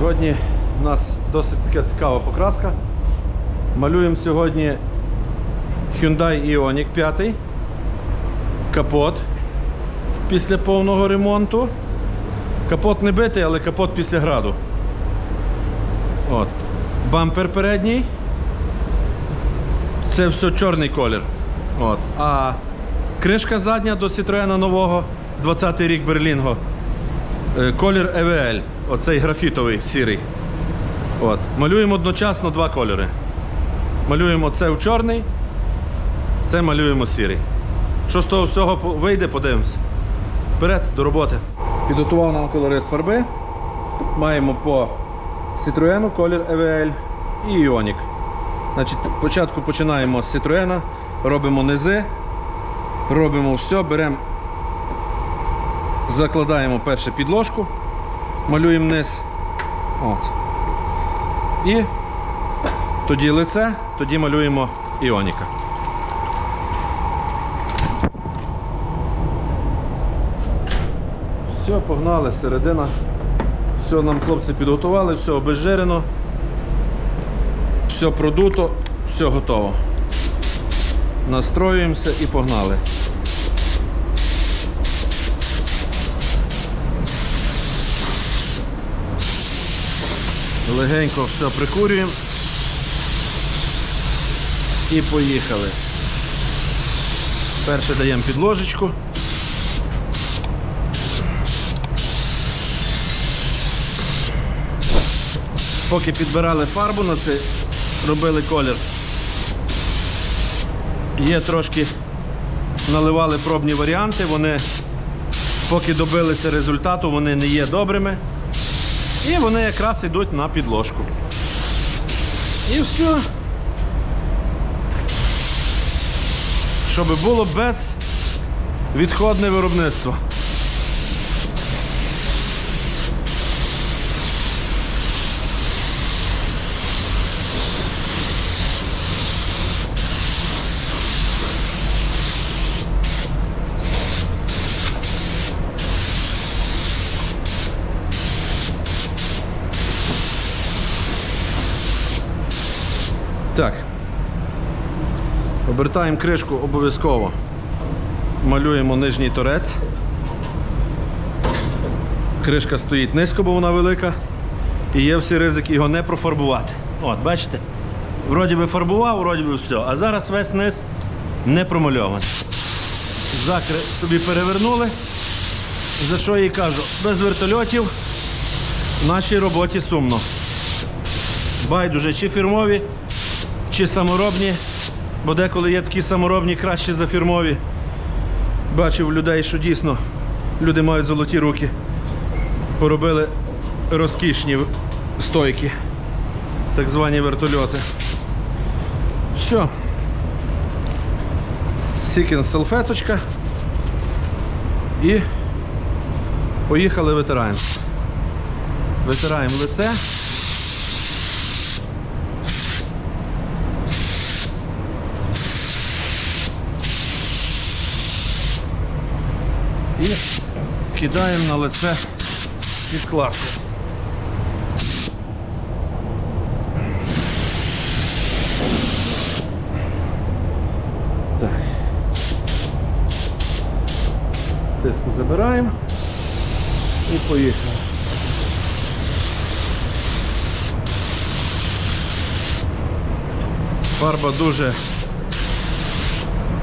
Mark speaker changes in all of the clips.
Speaker 1: Сьогодні у нас досить така цікава покраска. Малюємо сьогодні Hyundai Ioniq 5. Капот після повного ремонту. Капот не битий, але капот після граду. От. Бампер передній. Це все чорний колір. От. А кришка задня до Citroena нового 20-й рік Берлінго. Е, Колір EVL. Оцей графітовий сірий. От. Малюємо одночасно два кольори. Малюємо це в чорний, це малюємо сірий. Що з того всього вийде, подивимося. Вперед, до роботи. Підготував нам колорист фарби. Маємо по Citroen колір EVL і Ioniq. Значить, спочатку починаємо з Citroen, робимо низи, робимо все, беремо, закладаємо перше підложку, малюємо низ. От. І тоді лице, тоді малюємо Іоніка. Все, погнали, середина. Все нам хлопці підготували, все обезжирено, все продуто, все готово. Настроюємося і погнали. Легенько все прикурюємо. І поїхали. Перше даємо підложечку. Поки підбирали фарбу на це, робили колір. Є трошки наливали пробні варіанти, вони поки добилися результату, вони не є добрими. І вони якраз йдуть на підложку. І все. Щоб було без відходне виробництво. Так. Обертаємо кришку обов'язково. Малюємо нижній торець. Кришка стоїть низько, бо вона велика. І є всі ризики його не профарбувати. От, бачите? Вроді би фарбував, вроді би все. А зараз весь низ не промальований. Закри собі перевернули. За що я і кажу, без вертольотів в нашій роботі сумно. Байдуже, чи фірмові, чи саморобні, бо деколи є такі саморобні кращі за фірмові. Бачив людей, що дійсно люди мають золоті руки. Поробили розкішні стойки, так звані вертольоти. Все. Сікін салфеточка. І поїхали витираємо. Витираємо лице. І кидаємо на лице підкладку. Так. Тиск забираємо і поїхали. Фарба дуже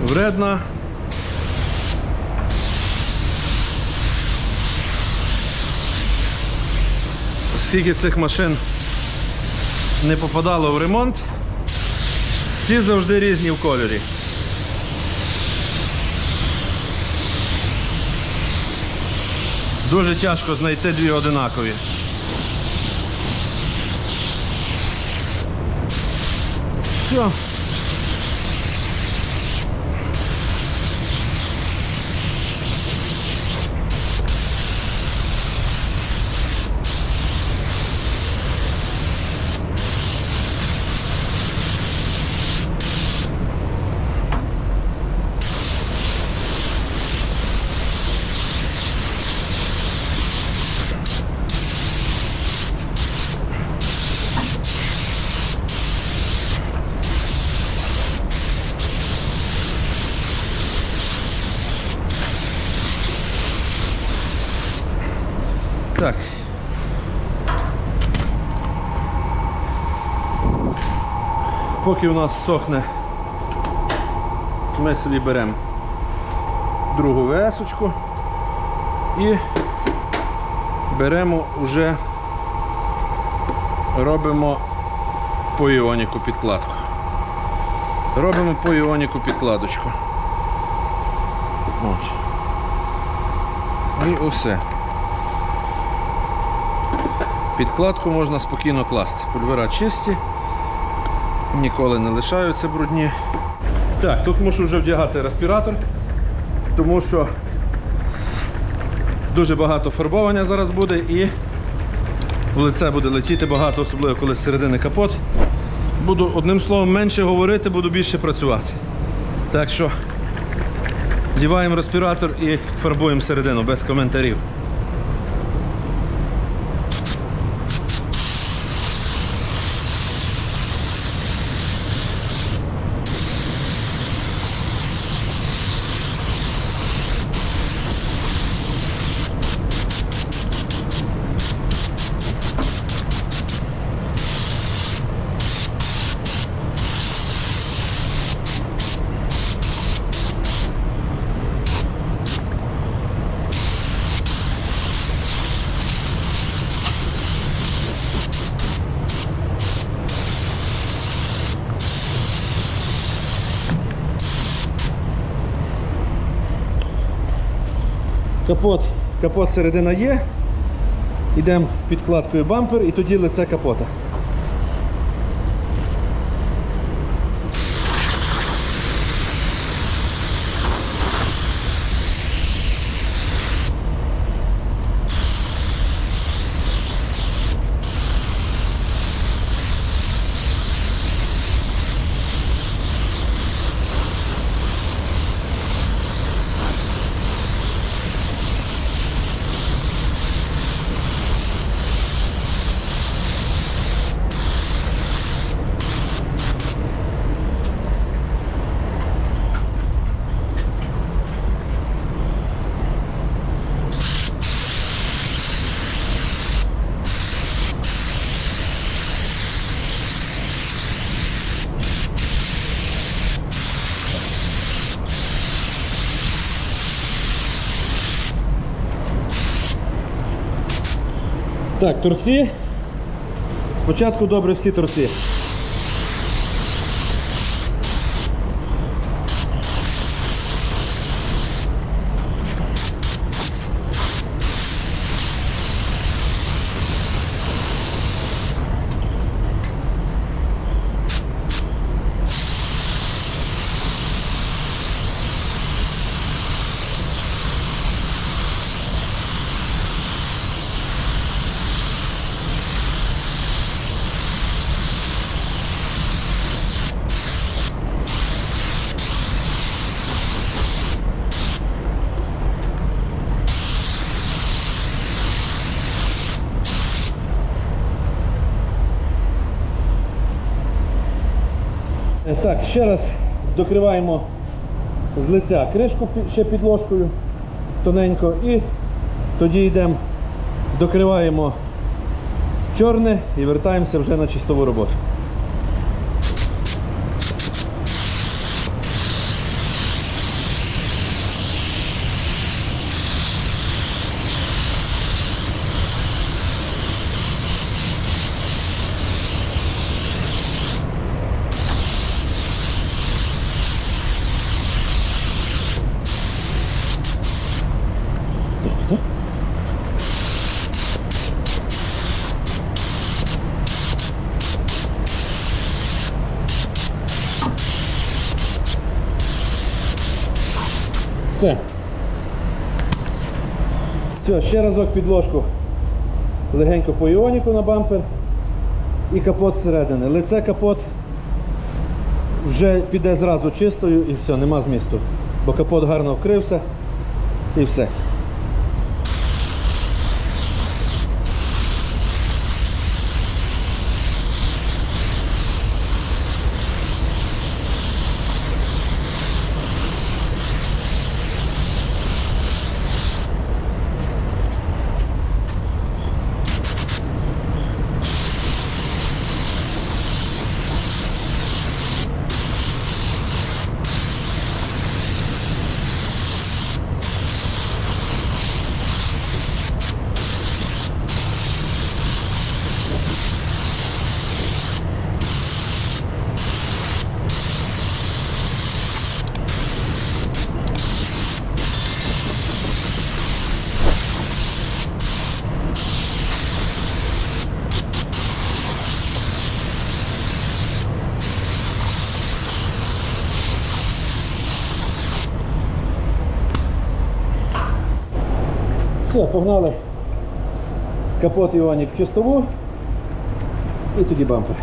Speaker 1: вредна. Скільки цих машин не попадало в ремонт, всі завжди різні в кольорі. Дуже тяжко знайти дві одинакові. Все. Поки у нас сохне, ми собі беремо другу весочку і беремо вже робимо по іоніку підкладку. Робимо по іоніку підкладочку. От. І усе. Підкладку можна спокійно класти. Пульвера чисті, ніколи не лишаються брудні. Так, тут мушу вже вдягати респіратор, тому що дуже багато фарбовання зараз буде і в лице буде летіти багато, особливо коли з середини капот. Буду одним словом менше говорити, буду більше працювати. Так що вдіваємо респіратор і фарбуємо середину без коментарів. Капот, капот середина є. Йдемо підкладкою бампер і тоді лице капота. Так, торці. Спочатку добре всі торці. Так, ще раз докриваємо з лиця кришку ще підложкою тоненько і тоді йдемо, докриваємо чорне і вертаємося вже на чистову роботу. Все. Все, ще разок підложку легенько по іоніку на бампер і капот зсередини. Лице капот вже піде зразу чистою і все, нема змісту. Бо капот гарно вкрився і все. Все, погнали. Капот Іонік в чистову. І тоді бампер.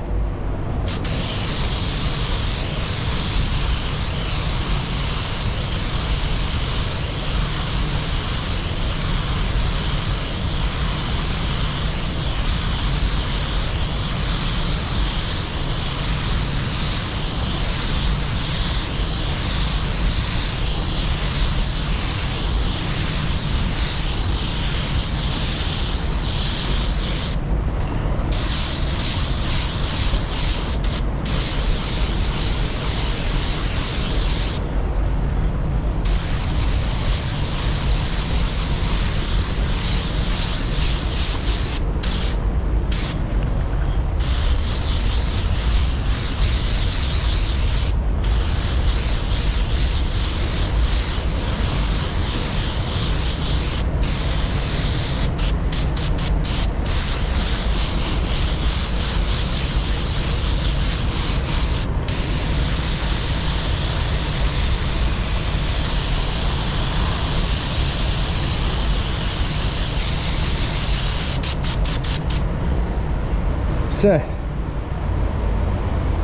Speaker 1: Все.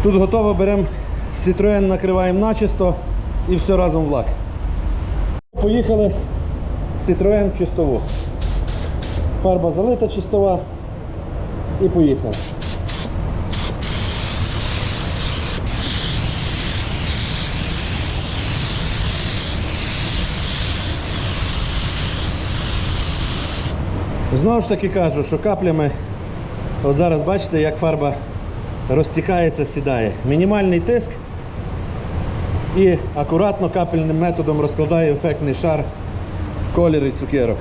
Speaker 1: Тут готово беремо Citroen, накриваємо начисто і все разом в лак. Поїхали Citroen чистову. Фарба залита чистова і поїхали. Знову ж таки кажу, що каплями От зараз бачите, як фарба розтікається, сідає. Мінімальний тиск і акуратно капельним методом розкладає ефектний шар колір і цукерок.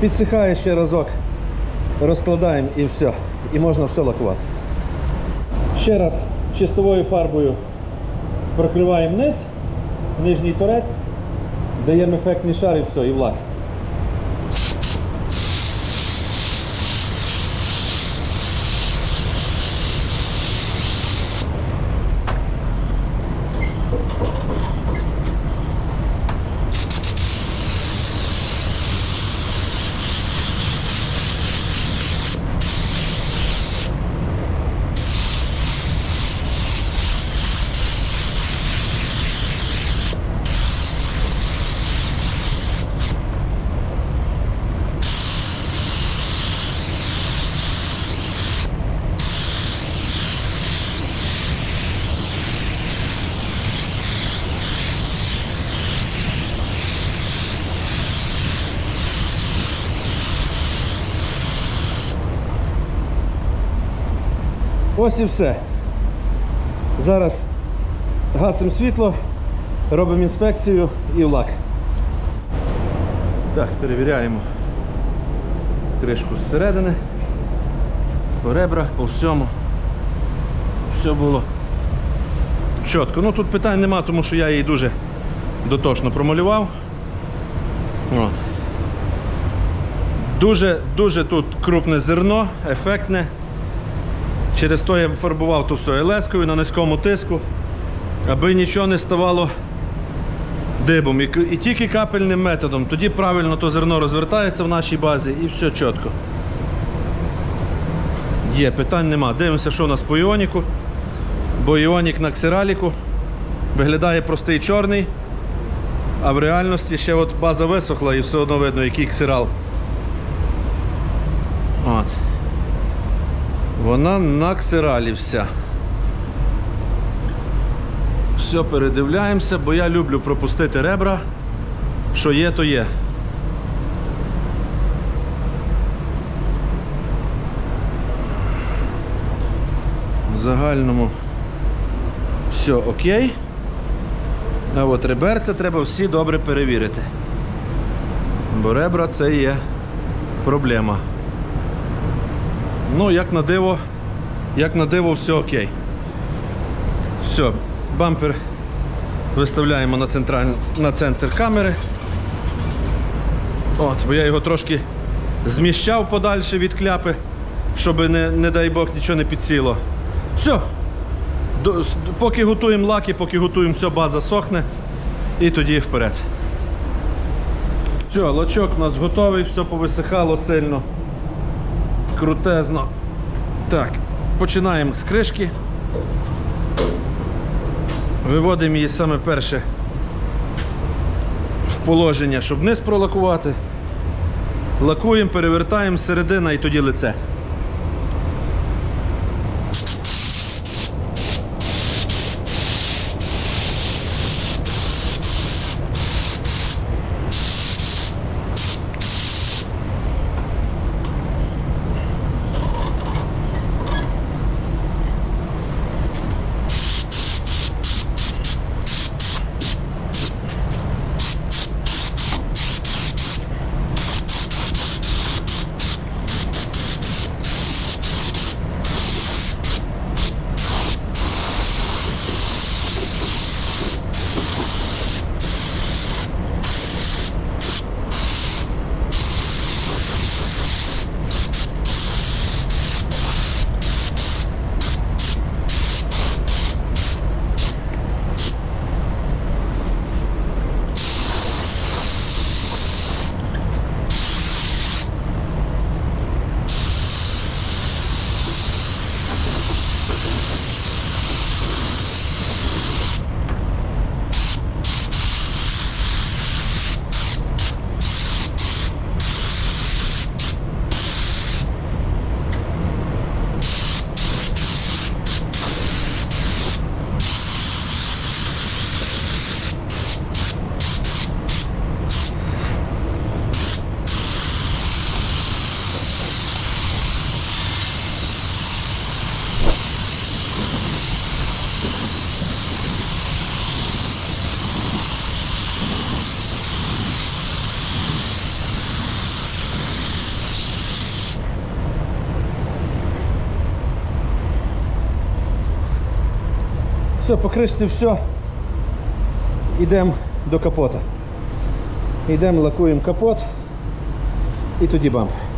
Speaker 1: Підсихає ще разок, розкладаємо і все. І можна все лакувати. Ще раз чистовою фарбою прокриваємо низ, нижній торець, даємо ефектний шар і все, і в Ось і все. Зараз гасимо світло, робимо інспекцію і лак. Так, перевіряємо кришку зсередини, по ребрах, по всьому. Все було чітко. Ну тут питань нема, тому що я її дуже дотошно промалював. Дуже, дуже тут крупне зерно, ефектне. Через то я фарбував то все елескою на низькому тиску, аби нічого не ставало дибом. І, і тільки капельним методом. Тоді правильно то зерно розвертається в нашій базі і все чітко. Є, питань нема. Дивимося, що у нас по іоніку. Бо іонік на ксераліку виглядає простий чорний, а в реальності ще от база висохла і все одно видно, який ксерал. От. Вона на ксералі вся. Все, передивляємося, бо я люблю пропустити ребра. Що є, то є. В загальному все окей. А от реберця треба всі добре перевірити. Бо ребра це є проблема. Ну, як на диво, як на диво, все окей. Все, бампер виставляємо на, централь... на центр камери. От, бо я його трошки зміщав подальше від кляпи, щоб не, не дай Бог нічого не підсіло. Все. До, поки готуємо лаки, поки готуємо все, база сохне. І тоді вперед. Все, лачок у нас готовий, все повисихало сильно. Крутезно. Так, починаємо з кришки. Виводимо її саме перше в положення, щоб низ пролакувати. Лакуємо, перевертаємо середина і тоді лице. Все, по все. Йдемо до капота. Йдемо, лакуємо капот і тоді бампер.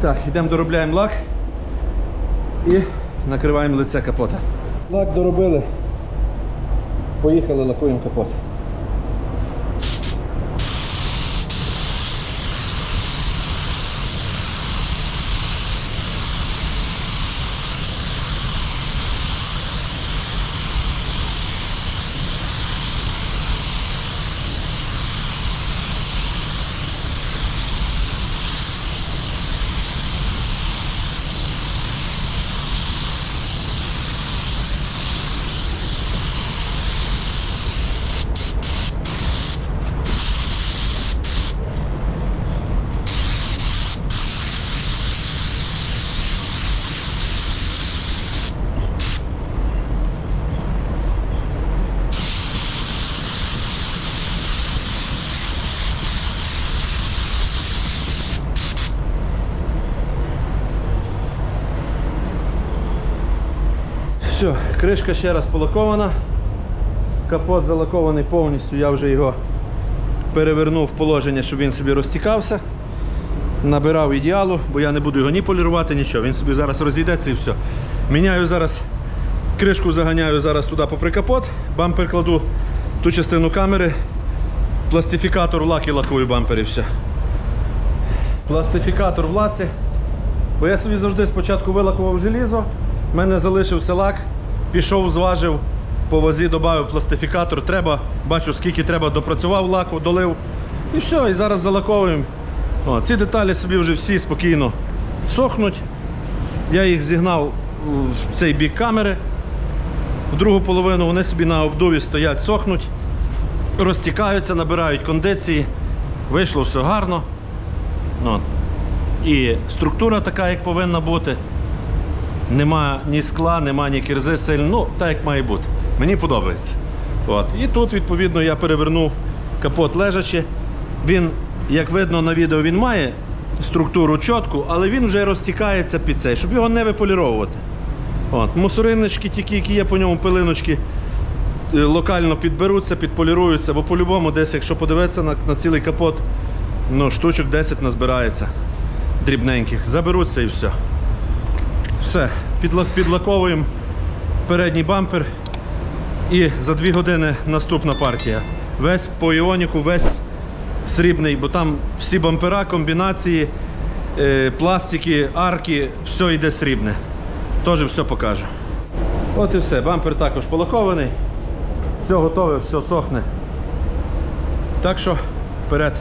Speaker 1: Так, йдемо доробляємо лак і накриваємо лице капота. Лак доробили. Поїхали, лакуємо капот. Все, кришка ще раз полакована. Капот залакований повністю, я вже його перевернув в положення, щоб він собі розтікався. Набирав ідеалу, бо я не буду його ні полірувати, нічого. Він собі зараз розійдеться і все. Міняю зараз кришку, заганяю зараз туди попри капот, бампер кладу ту частину камери, пластифікатор в лаки лакую бампер і все. Пластифікатор в лаці. Бо я собі завжди спочатку вилакував желізо, в мене залишився лак, пішов, зважив, по вазі додав пластифікатор. Треба, бачу, скільки треба, допрацював лаку, долив. І все, і зараз залаковуємо. О, ці деталі собі вже всі спокійно сохнуть. Я їх зігнав в цей бік камери. В другу половину вони собі на обдуві стоять, сохнуть, розтікаються, набирають кондиції. Вийшло все гарно. От. І структура така, як повинна бути. Нема ні скла, нема ні кірзи сильно. Ну, так як має бути. Мені подобається. От. І тут, відповідно, я перевернув капот лежачи. Він, як видно на відео, він має структуру чітку, але він вже розтікається під цей, щоб його не виполіровувати. От. Мусориночки, тільки, які є по ньому пилиночки, е, локально підберуться, підполіруються, бо по-любому десь, якщо подивитися на, на цілий капот, ну, штучок 10 назбирається дрібненьких. Заберуться і все. Все, підлаковуємо передній бампер. І за дві години наступна партія. Весь по іоніку, весь срібний, бо там всі бампера, комбінації, е, пластики, арки, все йде срібне. Теж все покажу. От і все. Бампер також полакований. Все готове, все сохне. Так що вперед.